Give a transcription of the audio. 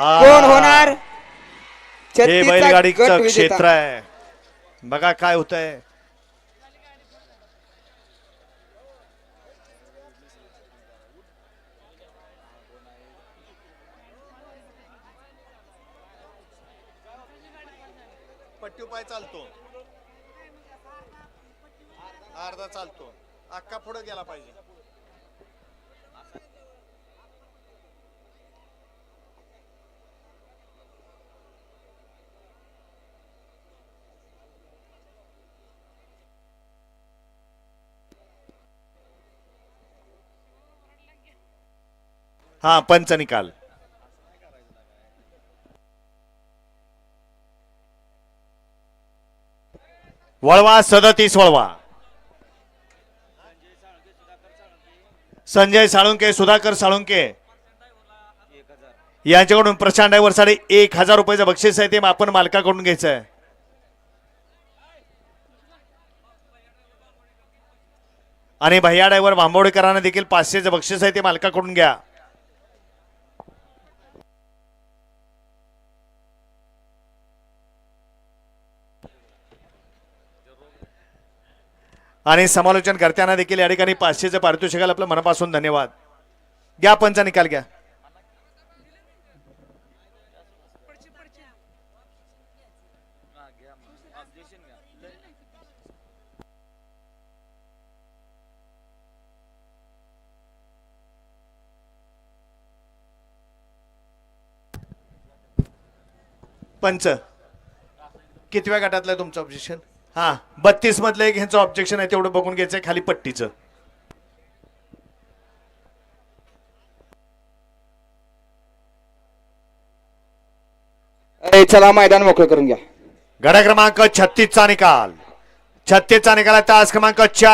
कोण होणार? हे बैलगाडीचं. क्षेत्र आहे. बघा काय होत आहे पट्टी पाय चालतो. अर्धा चालतो. अक्का पुढे गेला पाहिजे. हा पंच निकाल वळवा सदतीस वळवा. संजय साळुंके सुधाकर साळुंके. यांच्याकडून प्रशांत ड्रायव्हरसाठी एक हजार रुपयाचं बक्षीस आहे ते आपण मालकाकडून घ्यायचं आहे आणि भैया ड्रायव्हर भांबोडेकरांना देखील पाचशेचं बक्षीस आहे ते मालकाकडून घ्या. आणि समालोचन करताना देखील या ठिकाणी पाचशेचं पारितोषिकाला आपलं मनापासून धन्यवाद. घ्या पंचा निकाल घ्या. पंच कितव्या गटातलं आहे तुमचं ऑब्जेक्शन हा. बत्तीस मधलं एक ह्यांचं ऑब्जेक्शन आहे तेवढं बघून घ्यायचंय खाली पट्टीचं. अरे चला मैदान मोकळं करून घ्या. गडा क्रमांक छत्तीसचा निकाल. छत्तीसचा निकाल आहे तास क्रमांक चार.